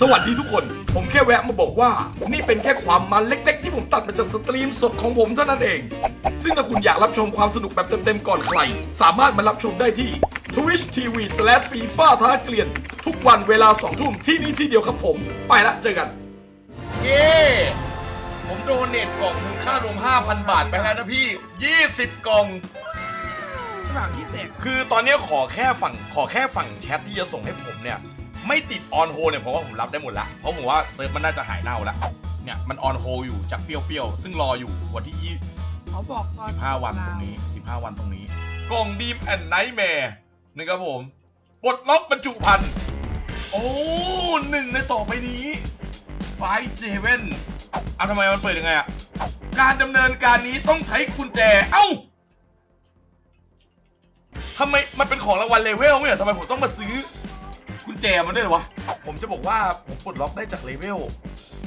สวัสดีทุกคน ผมแค่แวะมาบอกว่า นี่เป็นแค่ความมันเล็ก ๆ ที่ผมตัดมาจากสตรีมสดของผมเท่านั้นเอง ซึ่งถ้าคุณอยากรับชมความสนุกแบบเต็มๆก่อนใคร สามารถมารับชมได้ที่ Twitch TV FIFA ท้าเกลียน ทุกวันเวลา2ทุ่มที่นี่ที่เดียวครับผม ไปละเจอกัน เย้ผมโดเนทกล่องมูลค่ารวม 5,000 บาทไปแล้วนะพี่ 20 กล่อง หลังที่แตกคือตอนเนี้ยขอแค่ฝั่งขอแค่ฝั่งแชทที่จะส่งให้ผมเนี่ย ไม่ติดออนโฮเนี่ยเพราะว่าผมรับได้หมดละเพราะผมว่าเซิร์ฟมันน่าจะหายเน่าละเนี่ยมันออนโฮอยู่จากเปรี้ยวๆ ซึ่งรออยู่วันที่เขาบอกตอน25วันตรงนี้15วันตรงนี้ กล่องดีมแอนไนท์แมร์นะครับผมปลดล็อกบรรจุภัณฑ์โอ้หนึ่งในต่อไปนี้ไฟเซเว่นอะทำไมมันเปิดยังไงอะ การดำเนินการนี้ต้องใช้กุญแจ เอ้าทำไมมันเป็นของรางวัลเลเวลไม่เหรอทำไมผมต้องมาซื้อกุ ญแจมันด้วยเหรอวะ ผมจะบอกว่าผมปลดล็อกได้จากเลเวล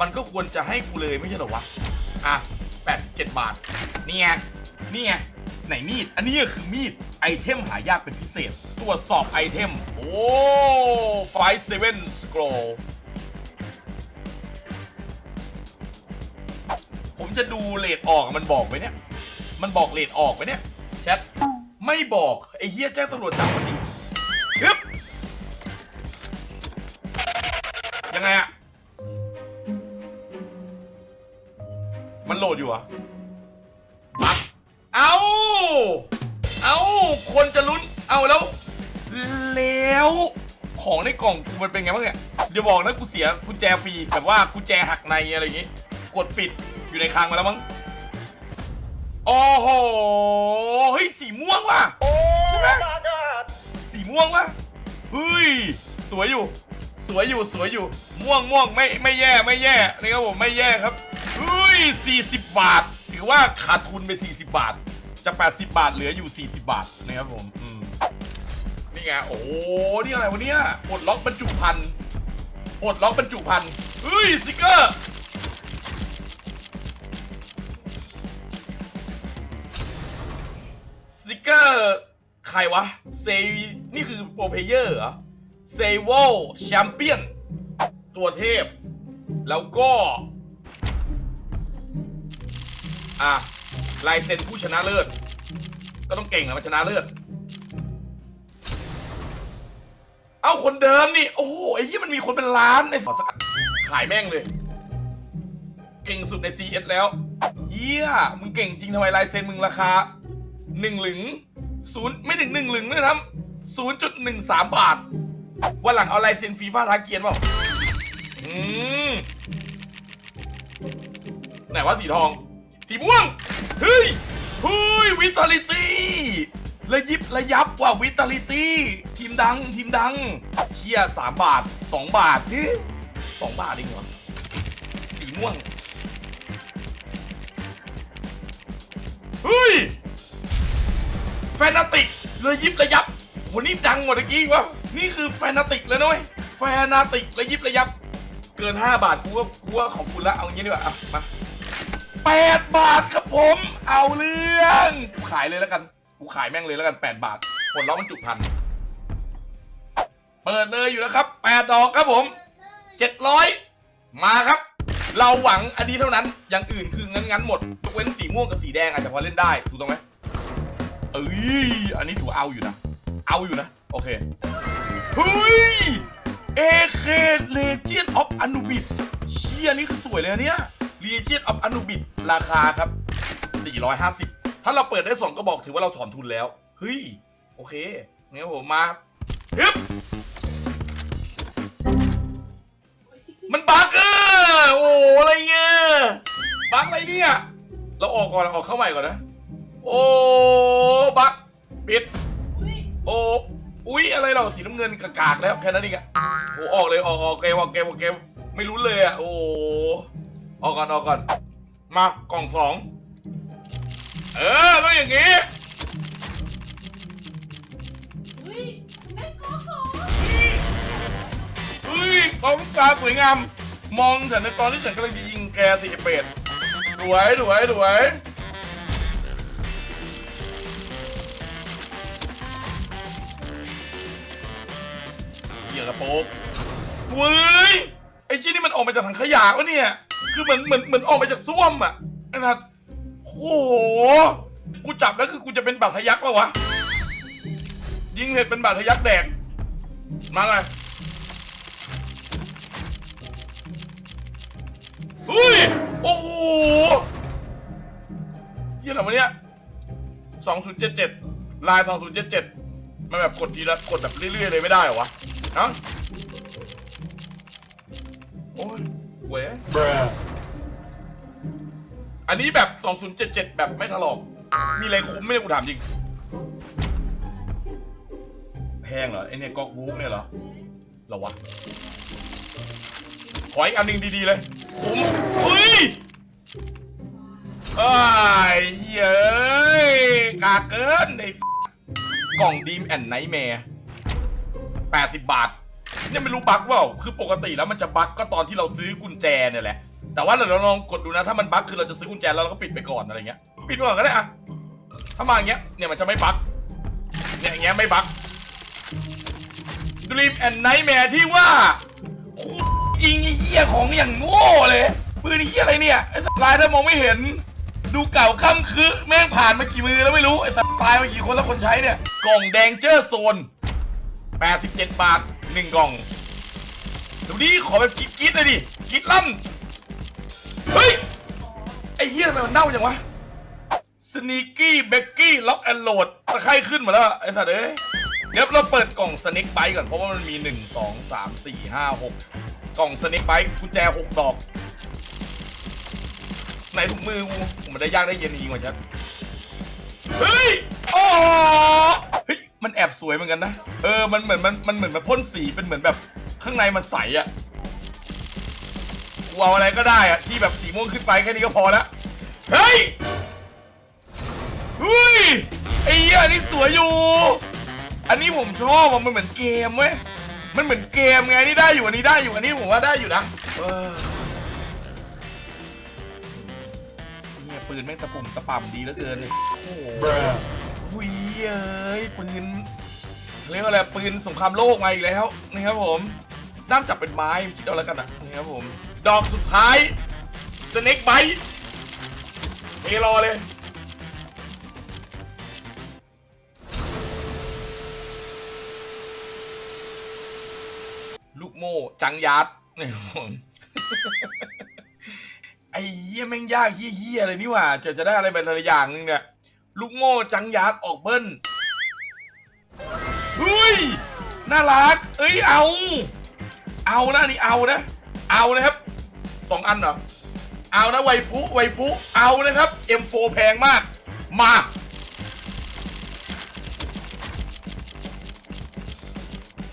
มันก็ควรจะให้กูเลยไม่ใช่เหรอวะ อะ 87 บาทนี่ไงนี่ไงไหนมีด อันนี้ก็คือมีด ไอเทมหายากเป็นพิเศษ ตรวจสอบไอเทม โอ้ไฟเซเว่นสโกรผมจะดูเลทออกมันบอกไหมเนี่ย มันบอกเลทออกไหมเนี่ยแชทไม่บอก ไอ้เฮียแจ้งตำรวจจับมัน โหลดอยู่เหรอะบักเอาเอาคนจะลุ้น เอาแล้ว แล้วของในกล่องกูมันเป็นไงบ้างเนี่ยเดี๋ยวบอกนะกูเสียกุญแจฟรีแบบว่ากุญแจหักในอะไรอย่างงี้ กดปิดอยู่ในคลังมาแล้วมั้งโอ้โหเฮ้ยสีม่วงว่ะใช่ไหมสีม่วงว่ะเฮ้ย สวยอยู่ สวยอยู่ สวยอยู่ ม่วงม่วงไม่ไม่แย่ไม่แย่นะครับผมไม่แย่ครับ 40 บาท ถือว่าขาดทุนไป 40 บาทจาก80 บาทเหลืออยู่ 40 บาทนะครับผมอืมนี่ไง โอ้โหนี่อะไรวะเนี่ยปลดล็อกบรรจุภัณฑ์ปลดล็อกบรรจุภัณฑ์เฮ้ยสติกเกอร์สติกเกอร์ใครวะเซนี่คือโปรเพเยอร์เหรอเซโวแชมเปี้ยน ตัวเทพ แล้วก็ อะลายเซ็นผู้ชนะเลิศ ก็ต้องเก่งนะมันชนะเลิศ เอ้าคนเดิมนี่ โอ้โหไอ้ยี่มันมีคนเป็นล้านในสอสกัดขายแม่งเลย เก่งสุดใน CS แล้ว เยี่ยมึงเก่งจริงทำไมลายเซ็นมึงราคาหนึ่งหลึงศูนย์ไม่ถึงหนึ่งหลึงด้วยนะศูนย์จุดหนึ่งสามบาท วันหลังเอาลายเซ็นฟีฟ่าทาเกียนเปล่าอืมไหนว่าสีทอง สีม่วง เฮ้ยเฮ้ยวิตาลิตี้ระยิบระยับว่าวิตาลิตี้ ทีมดังทีมดังเคียสามบาทสองบาทเฮ้ยสองบาทเองเหรอสีม่วง เฮ้ย แฟนาติกเลยยิบระยับโหนี่ดังกว่าตะกี้วะนี่คือแฟนาติกเลยนะเว้ยแฟนาติกระยิบระยับ เกิน 5 บาทกูก็กูว่าของคุณละเอางี้ดีกว่าอะมา 8 บาทครับผม เอาเรื่องขายเลยแล้วกันกูขายแม่งเลยแล้วกัน 8 บาทผลล้อมันจุพันเปิดเลยอยู่แล้วครับ 8 ดอกครับผม 700 มาครับ เราหวังอันนี้เท่านั้น อย่างอื่นคืองั้นๆหมดยกเว้นสีม่วงกับสีแดงอาจจะพอเล่นได้ถูกต้องไหมเอ้ยอันนี้ถือเอาอยู่นะ เอาอยู่นะ โอเคเฮ้ยเอเคเลเจียนออฟอนูบิดเชี่ยนี่คือสวยเลยนเนี่ย เลเจียนออฟอนูบิดราคาครับ 450 ถ้าเราเปิดได้ 2 ก็บอกถือว่าเราถอนทุนแล้ว เฮ้ย โอเคงั้นผมมาฮึบมันบั๊กเออโอ้อะไรเงี้ยบั๊กอะไรเนี่ย เราออกก่อนเราออกเข้าใหม่ก่อนนะ โอ้บักปิด โอ้อุ๊ยอะไรเราสีน้ำเงินกากๆแล้วแค่นั้นเองอะโอ้ออกเลยออกออกเกมออกเกมออกเกมไม่รู้เลยอะโอ้ ออกก่อนออกก่อน มากล่องสองเออต้องอย่างงี้เฮ้ยกองตาสวยงาม มองฉันในตอนที่ฉันกำลังจะยิงแกตีเป็ดสวยสวยสวยเหยื่อกระโปรงเว้ยไอ้ชิ้นนี่มันออกมาจากถังขยะวะเนี่ย คือเหมือนเหมือนเหมือนออกมาจากส้วมอะไอ้สัสโอ้โห กูจับแล้วคือกูจะเป็นบาดทะยักแล้ววะ ยิงเห็ดเป็นบาดทะยักแดก มาเลยเฮ้ย โอ้โหเยี่ยอะไรวะเนี่ยสองศูนย์เจ็ดเจ็ดลายสองศูนย์เจ็ดเจ็ดมันแบบกดทีละกดแบบเรื่อยๆเลยไม่ได้เหรอวะฮะ ว้ยอันนี้แบบ 2077 แบบไม่ถลอก มีอะไรคุ้มไหมเนี่ยกูถามจริง แพงเหรอไอเนี่ยก๊อกวูฟเนี่ยเหรอเหรอวะ ขออีกอันหนึ่งดีๆเลยคุ้มเฮ้ยไอ้ยเย้ยกากเกินไอ้กล่องดีมแอนไนท์แมร์80 บาท เนี่ยไม่รู้บั๊กเปล่าคือปกติแล้วมันจะบั๊กก็ตอนที่เราซื้อกุญแจเนี่ยแหละ แต่ว่าเราลองกดดูนะ ถ้ามันบั๊กคือเราจะซื้อกุญแจแล้วเราก็ปิดไปก่อนอะไรเงี้ย ปิดไปก่อนก็ได้อะถ้ามาอย่างเงี้ย เนี่ยมันจะไม่บั๊กเนี่ยอย่างเงี้ยไม่บั๊ก Dream and Nightmare ที่ว่าโคตรยิงเหี้ยของอย่างโง่เลยปืนเหี้ยอะไรเนี่ยไอ้สัตว์ลายถ้ามองไม่เห็นดูเก่าค่ำคือแม่งผ่านมากี่มือแล้วไม่รู้ไอ้สัตว์ตายมากี่คนแล้วคนใช้เนี่ย กล่องแดงเจอร์โซน 87 บาท หนึ่งกล่องดูดิขอแบบกรีดกรีดเลยดิกรีดลั่นเฮ้ยไอ้เหี้ยทำไมมันเน่าจังวะสนีกี้เบกกี้ล็อกแอนโหลดตะไคร่ขึ้นหมาแล้วไอ้สัตว์เอ้ยเดี๋ยวเราเปิดกล่องสเน็กไบก่อนเพราะว่ามันมี 1 2 3 4 5 6 กล่องสเน็กไบกุญแจ 6 ดอก ไหนถุงมือกูมันได้ยากได้เย็นจริงกว่าฉันเฮ้ยโอ้เฮ้ย มันแอบสวยเหมือนกันนะ เออ มันเหมือนมันมันเหมือนมันพ่นสีเป็นเหมือนแบบข้างในมันใสอะกูเอาอะไรก็ได้อะที่แบบสีม่วงขึ้นไปแค่นี้ก็พอล้วเฮ้ยเฮ้ยไอ้เหี้ยอันนี้สวยอยู่ อันนี้ผมชอบอะมันเหมือนเกมเว้ย มันเหมือนเกมไงนนี่ได้อยู่อันนี้ได้อยู่อันนี้ผมว่าได้อยู่นะเออเนี่ยปืนแม่งตะปุ่มตะป่ำดีเหลือเกินเลยโอ้โห หุยเอ้ยปืนเรียกว่าอะไรปืนสงครามโลกมาอีกแล้วนี่ครับผมด้ามจับเป็นไม้คิดเอาแล้วกันนะนี่ครับผมดอกสุดท้ายสเน็กไบต์เอรอเลยลูกโม่จังยัดนี่ครับผมไอ้เหี้ยแม่งยากเหี้ยๆเลยนี่หว่าจะจะได้อะไรไปแต่ละอย่างนึงเนี่ย ลูกโม่จังยัดออกเบิ้ลเฮ้ย น่ารัก เอ้ยเอา เอานะนี่เอานะ เอานะครับสองอันเหรอ เอานะไวฟุไวฟุเอานะครับ M4 แพงมาก มา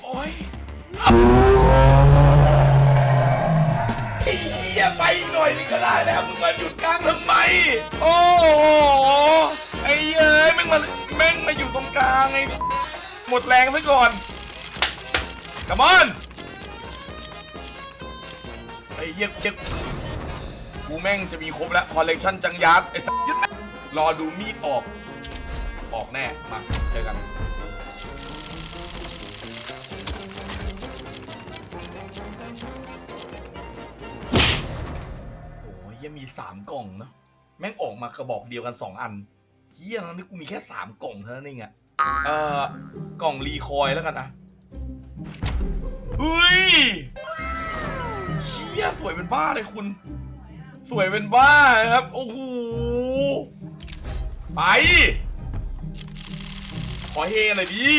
โอ้ยไอ้เหี้ยไปหน่อยนึงก็ได้แล้วมึงมาหยุดกลางทำไม โอ้โห ไอ้เอ้ยแม่งมาแม่งมาอยู่ตรงกลางไอ้หมดแรงซะก่อนกระมอนไอ้เหี้ยเจ๊กกูแม่งจะมีครบแล้วคอลเลกชันจังยัดไอ้สัสยึดรอดูมีดออก ออกแน่ มาเจอกันโอ้ยยังมีสามกล่องเนอะแม่งออกมากระบอกเดียวกันสองอัน เฮียแล้วนี่กูมีแค่สามกล่องเท่านั้นเองอะเอ่อกล่องรีคอยแล้วกันนะเฮ้ยเชี่ยสวยเป็นบ้าเลยคุณ สวยเป็นบ้าครับ โอ้โห ไป ขอเฮหน่อยดิ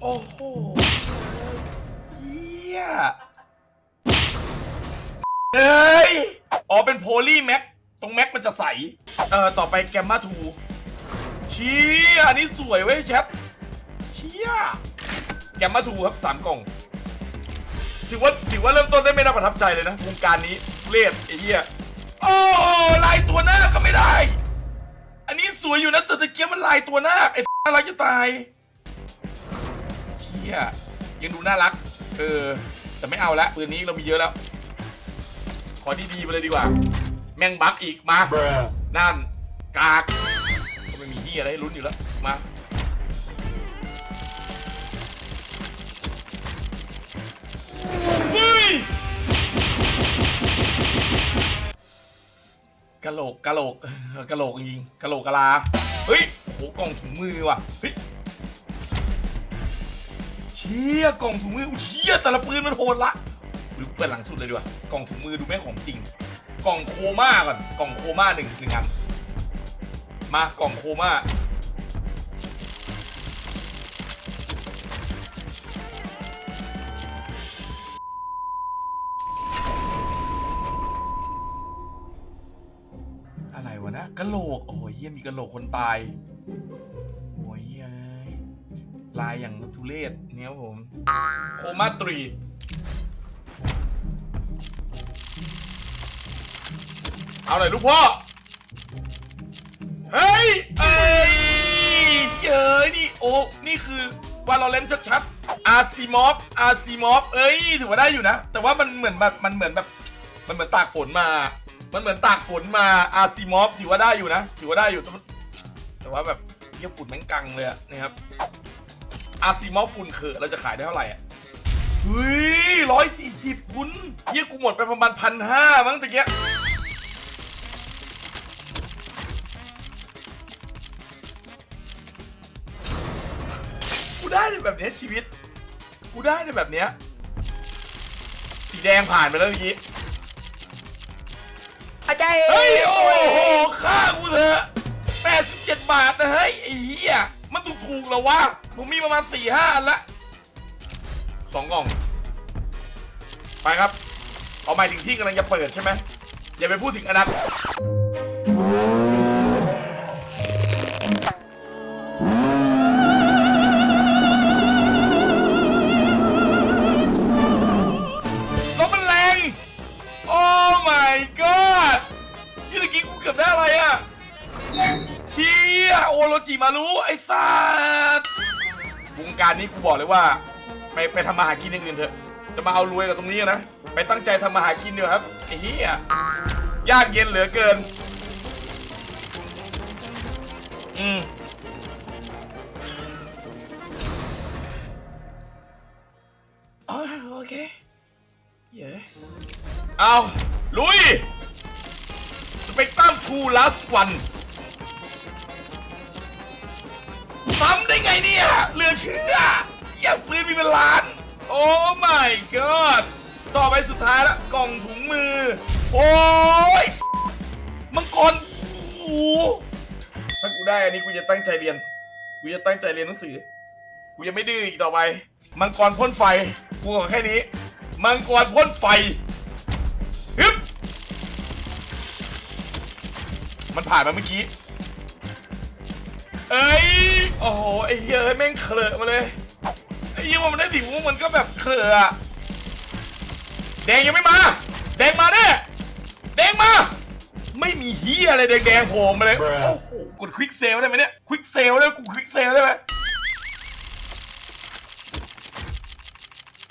โอ้โหเฮียเอ้ย อ๋อเป็นโพลีแม็ก ตรงแม็กมันจะใส เอ่อ ต่อไปแกมมาทูเชี่ยอันนี้สวยเว้ยแชทเชี่ยแกมมาทูครับสามกล่อง ถือว่าถือว่าเริ่มต้นได้ไม่น่าประทับใจเลยนะวงการนี้เลดไอ้เหี้ยโอ้ลายตัวหน้าก็ไม่ได้ อันนี้สวยอยู่นะแต่ตะเกียบมันลายตัวหน้าไอ้น่ารักจะตายเชี่ยยังดูน่ารัก เออ แต่ไม่เอาละปืนนี้เรามีเยอะแล้ว ขอดีๆไปเลยดีกว่า แม่งบัฟอีกมานั่น กากก็ไม่มีที่อะไรให้ลุ้นอยู่แล้ว มาโฮ้ยกะโหลกกะโหลกเอกะโหลกจริงๆกะโหลกกะลา เฮ้ยโหกล่องถุงมือว่ะ เฮ้ยเชี่ยกล่องถุงมือเชี่ยแต่ละปืนมันโหดละหรือเปิดหลังสุดเลยดีกว่ากล่องถุงมือดูแม่ของจริง กล่องโคม่าก่อน กล่องโคม่าหนึ่งหนึ่งอัน มากล่องโคม่า อะไรวะนะกะโหลก โอ้ยเยี่ยมีกะโหลกคนตาย โอ้ยเย้ยลายอย่างทุเรศเนี่ยครับผม โคมาตรี เอาหน่อยลูกพ่อ เฮ้ย เอ้ยเย้ยนี่โอ้นี่คือวาโลเลนชัดๆอาร์ซีมอฟอาร์ซีมอฟเอ้ย ถือว่าได้อยู่นะ แต่ว่ามันเหมือนแบบมันเหมือนแบบ มันเหมือนตากฝนมา มันเหมือนตากฝนมาอาร์ซีมอฟถือว่าได้อยู่นะ ถือว่าได้อยู่ แต่แต่ว่าแบบเยี่ยฝุ่นแม่งกังเลยอะนะครับอาร์ซีมอฟฝุ่นเขอะเราจะขายได้เท่าไหร่อะเฮ้ยร้อยสี่สิบคุณเยี่ยกูหมดไปประมาณพันห้ามั้งตะเกีย ได้ในแบบเนี้ยชีวิต กูได้ในแบบเนี้ย สีแดงผ่านไปแล้วเมื่อกี้ อาจารย์เฮ้ย โอ้โหค่ากูเถอะ87 บาทนะเฮ้ยไอ้เหี้ยมันถูกถูกๆเหรอวะผมมีประมาณ4 5อันละสองกล่อง ไปครับ เอาหมายถึงที่กำลังจะเปิดใช่ไหมอย่าไปพูดถึงอนาคต จิมารู้ไอ้สัสวงการนี้กูบอกเลยว่า ไปไปทำมาหากินอย่างอื่นเถอะ จะมาเอารวยกับตรงนี้นะ ไปตั้งใจทำมาหากินเดียวครับไอ้เหี้ยยากเย็นเหลือเกิน อืมอ๋อโอเค เย้เอาลุย สเปกตรัมทูลัสวัน ซ้ำได้ไงเนี่ยเหลือเชื่อเหี้ยปืนมีเป็นล้าน โอ้ my god ต่อไปสุดท้ายละกล่องถุงมือ โอ้ยมังกรโอ้ถ้ากูได้อันนี้กูจะตั้งใจเรียน กูจะตั้งใจเรียนหนังสือ กูจะไม่ดื้ออีกต่อไป มังกรพ่นไฟ กูขอแค่นี้ มังกรพ่นไฟฮึบมันผ่านมาเมื่อกี้ เอ้ย โอ้โห ไอ้เหี้ยเอ้ยแม่งเคลอะมาเลย ไอ้เหี้ยว่ามันได้สีม่วงมันก็แบบเคลอะอะแดงยังไม่มา แดงมาแน่แดงมา ไม่มีเหี้ยอะไรแดงๆโผล่มาเลย โอ้โห กดควิกเซลได้ไหมเนี่ย ควิกเซลได้ไหมกูควิกเซลได้ไหม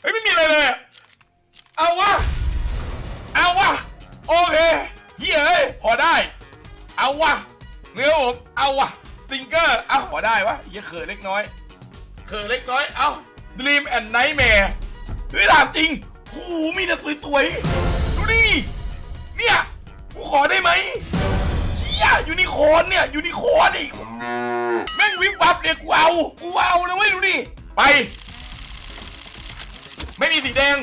เฮ้ยไม่มีอะไรเลยอะเอาวะ เอาวะ โอเคเหี้ยเอ้ยพอได้ เอาวะเนื้อผมเอาวะส ติงเกอร์เอาพอได้วะเหี้ยเขินเล็กน้อย เขินเล็กน้อย เอา Dream and Nightmare เฮ้ยถามจริงโอ้โหมีแต่สวยๆ ดูดิเนี่ยกูขอได้ไหมเชี่ยยูนิคอร์นเนี่ยยูนิคอร์นอีกแม่งวิบวับเนี่ยกูเอากูเอานะเว้ยดูดิไป ไม่มีสีแดง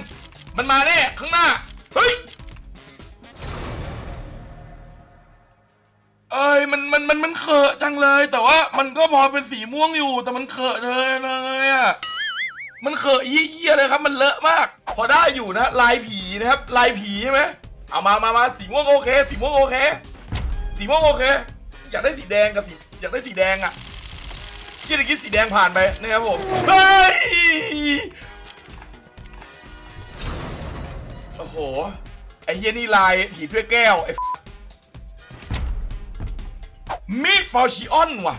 มันมาแน่ข้างหน้า เฮ้ย อ้ยมันมันมันมันเขอะจังเลย แต่ว่ามันก็พอเป็นสีม่วงอยู่ แต่มันเขอะเลยเลยอะมันเขอะเยี่ยๆเลยครับ มันเลอะมาก พอได้อยู่นะลายผีนะครับ ลายผีใช่ไหมเอามามามาสีม่วงโอเค สีม่วงโอเค สีม่วงโอเค อยากได้สีแดงกับสีอยากได้สีแดงอะที่ตะกี้สีแดงผ่านไปนะครับผมเฮ้ยโอ้โหไอ้เฮียนี่ลายผีถ้วยแก้วไอ้ มีดฟอร์ชิออนว่ะ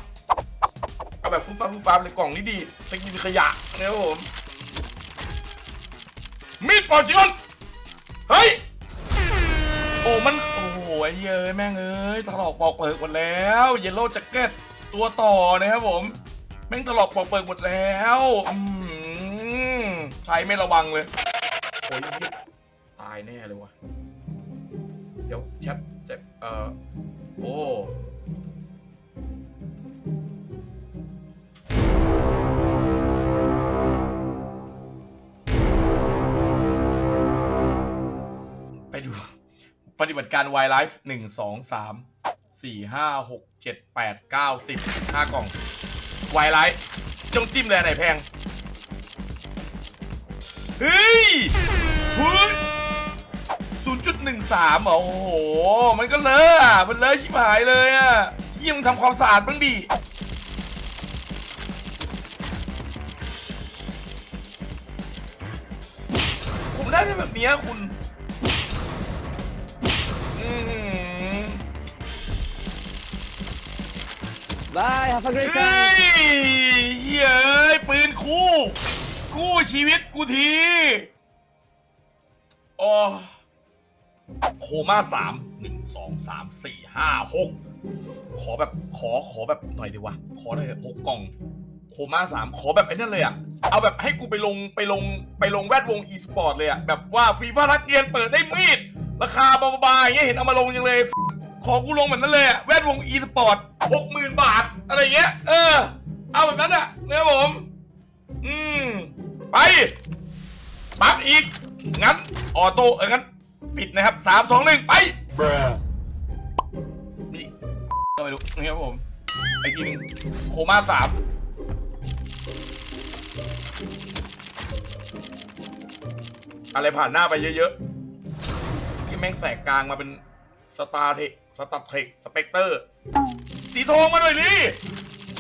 เอาแบบฟุ้งฟ้าฟุ้งฟ้าเลยกล่องนี้ดีตะกี้มีขยะนะครับผม มีดฟอร์ชิออน เฮ้ย โอ้ มัน โอ้โหไอ้เยเอ้ยแม่งเอ้ยถลอกปอกเปิกหมดแล้ว เยลโล่แจ็คเก็ตตัวต่อนะครับผม แม่งถลอกปอกเปิกหมดแล้วอืมใช้ไม่ระวังเลยโอ้ยตายแน่เลยวะเดี๋ยวแชทจะเอ่อ ปฏิบัติการ Y Life หนึ่งสองสามสี่ห้าหกเจ็ดแปดเก้าสิบห้ากล่อง Y Life จงจิ้มเลยไหนแพง เฮ้ยเฮ้ยศูนย์จุดหนึ่งสามโอ้โห มันก็เลอะอะ มันเลอะชิบหายเลยอะยี่มงทำความสะอาดบ้างดิผมได้แบบเนี้ยคุณ Bye, have a great เฮ้ time. ยเฮ้ยเอ้ยปืนคู่ คู่ชีวิตกูทีโอ้โคม่าสามหนึ่งสองสามสี่ห้าหกขอแบบขอขอแบบหน่อยดีวะ ขอหน่อยเถอะหกกล่อง โคม่าสามขอแบบไอ้นั่นเลยอะเอาแบบให้กูไปลงไปลงไปลงแวดวงอีสปอร์ตเลยอะแบบว่าฟีฟ่ารักเกียนเปิดได้มีด ราคาเบาๆอย่างเงี้ยเห็นเอามาลงยังเลย ของกูลงแบบนั้นเลยอะแวดวงอีสปอร์ตหกหมื่นบาท อะไรเงี้ย เออ เอาแบบนั้นอะเนี่ยผม อืม ไปปั๊บอีก งั้น ออโต้ เอองั้น ปิดนะครับสามสองหนึ่งไปมีก็ไม่รู้นี่ครับผม ไอทีนึงโคม่าสามอะไรผ่านหน้าไปเยอะๆ ที่แม่งแสกกลางมาเป็นสตาร์เท สตาร์เทคสเปกเตอร์ สีทองมาหน่อยดิ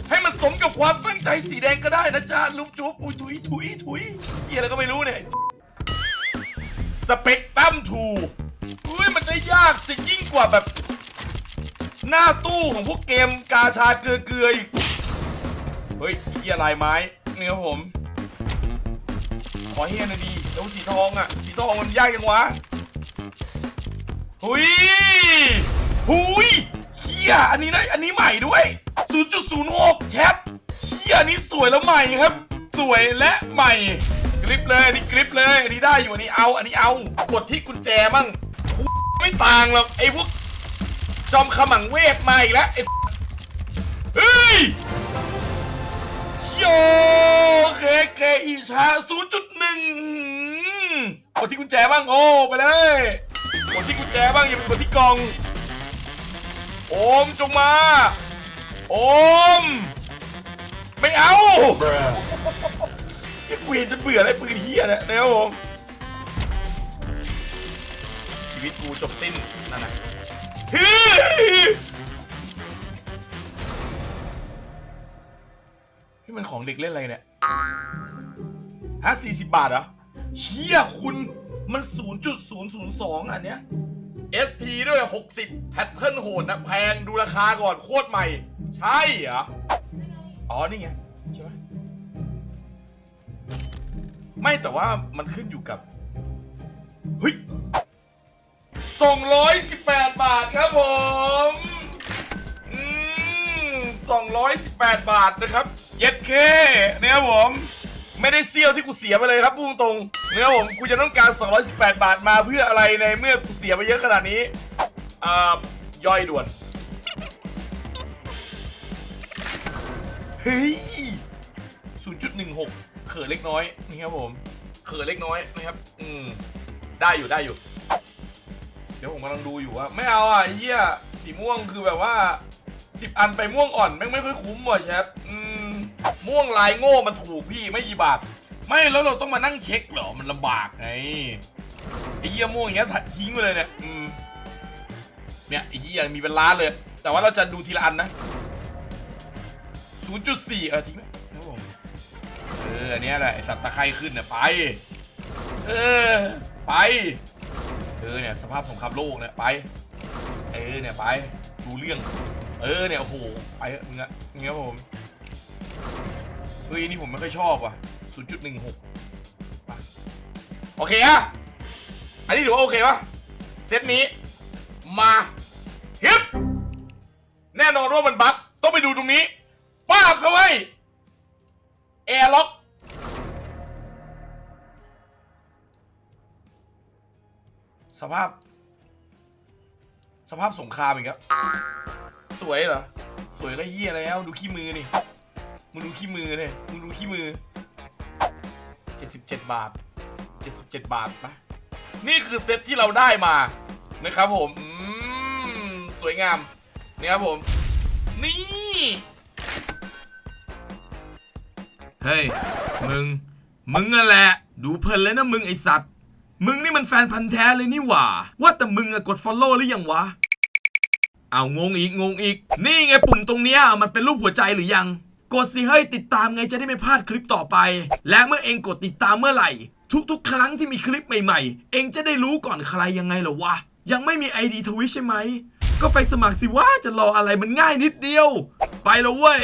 ให้มันสมกับความตั้งใจสีแดงก็ได้นะจ๊ะลุงจุ๊บอุ้ยถุยถุยถุยเหียอะไรก็ไม่รู้เนี่ยสเปกตัมทูอุ้ยมันได้ยากสิยิ่งกว่าแบบ หน้าตู้ของพวกเกมกาชาเกลือเกลืออีกเฮ้ยเฮียลายไม้นี่ครับผม ขอเฮียหน่อยดีแล้วสีทองอะ สีทองมันยากยังวะหุย หุยเฮียอันนี้นะอันนี้ใหม่ด้วย 0.06 แชทเฮียอันนี้สวยแล้วใหม่ครับ สวยและใหม่กริปเลยอันนี้กริปเลยอันนี้ได้อยู่อันนี้เอาอันนี้เอากดที่กุญแจมั่งไม่ต่างหรอกไอ้พวกจอมขมังเวทมาอีกแล้วไอ้เฮ้ยโยเคเคอีชา 0.1กดที่กุญแจบ้างโอ้ไปเลยกดที่กุญแจบ้างอย่าไปกดที่กล่อง โอมจงมา โอม ไม่เอาไอ้กูเห็นจนเบื่อไอ้ปืนเฮียเนี่ยนะครับผมชีวิตกูจบสิ้นนั่นนะเฮ้ยนี่มันของเด็กเล่นอะไรเนี่ยฮะสี่สิบบาทเหรอเชี่ยคุณมัน 0.002อันเนี้ย ST ด้วย 60 แพทเทิร์นโหดนะแพงดูราคาก่อนโคตรใหม่ ใช่เหรอ อ๋อ นี่ไง ใช่ไหมไม่แต่ว่ามันขึ้นอยู่กับ เฮ้ย 218 บาทครับผมอืม218 บาทนะครับ เย็ดเคเนี่ยครับผม ไม่ได้เซี่ยวที่กูเสียไปเลยครับพูดตรงๆเนี่ยครับผมกูจะต้องการ 218 บาทมาเพื่ออะไรในเมื่อกูเสียไปเยอะขนาดนี้อ่าย่อยด่วนเฮ้ย0.16 เขินเล็กน้อยนี่ครับผมเขินเล็กน้อยนะครับ อืมได้อยู่ได้อยู่ เดี๋ยวผมกำลังดูอยู่ว่า ไม่เอาอะเหี้ยสีม่วงคือแบบว่าสิบอันไปม่วงอ่อนแม่งไม่ค่อยคุ้มว่ะแชท ม่วงลายโง่มันถูกพี่ไม่กี่บาท ไม่แล้วเราต้องมานั่งเช็คเหรอ มันลำบากไงไอ้เหี้ยม่วงอย่างเงี้ยทิ้งไปเลยเนี่ยอืมเนี่ยไอ้เหี้ยมีเป็นล้านเลย แต่ว่าเราจะดูทีละอันนะ 0.4 เออทิ้งไหมครับผมเอออันเนี้ยแหละไอสัตว์ตะไคร่ขึ้นเนี่ยไป เออ ไป เออเนี่ยสภาพสงครามโลกเนี่ยไป เออเนี่ยไป ดูเรื่อง เออเนี่ยโอ้โหไปเงอะอย่างเงี้ยผม เฮ้ยนี่ผมไม่ค่อยชอบว่ะ 0.16ป่ะโอเคอะอันนี้ถือว่าโอเคปะเซตนี้ มาฮิปแน่นอนว่ามันบั๊กต้องไปดูตรงนี้ป้าบเขาไว้แอร์ล็อกสภาพ สภาพสงครามอีกแล้วสวยเหรอ สวยก็เหี้ยแล้ว ดูขี้มือนี่ มึงดูขี้มือเนี่ยมึงดูขี้มือ 77 บาท 77 บาทปะนี่คือเซตที่เราได้มานะครับผมอืมสวยงามนี่ครับผม นี่ เฮ้ย มึง มึงนั่นแหละ ดูเพลินเลยนะมึงไอสัตว์ มึงนี่มันแฟนพันธ์แท้เลยนี่หว่า ว่าแต่มึงอะกด follow หรือยังวะ เอางงอีกงงอีก นี่ไงปุ่มตรงเนี้ยมันเป็นรูปหัวใจหรือยัง กดสิให้ติดตามไงจะได้ไม่พลาดคลิปต่อไป และเมื่อเองกดติดตามเมื่อไหร่ ทุกๆ ครั้งที่มีคลิปใหม่ๆ เองจะได้รู้ก่อนใครยังไงเหรอวะ ยังไม่มีไอดีทวิชใช่ไหม ก็ไปสมัครสิว่าจะรออะไรมันง่ายนิดเดียว ไปแล้วเว้ย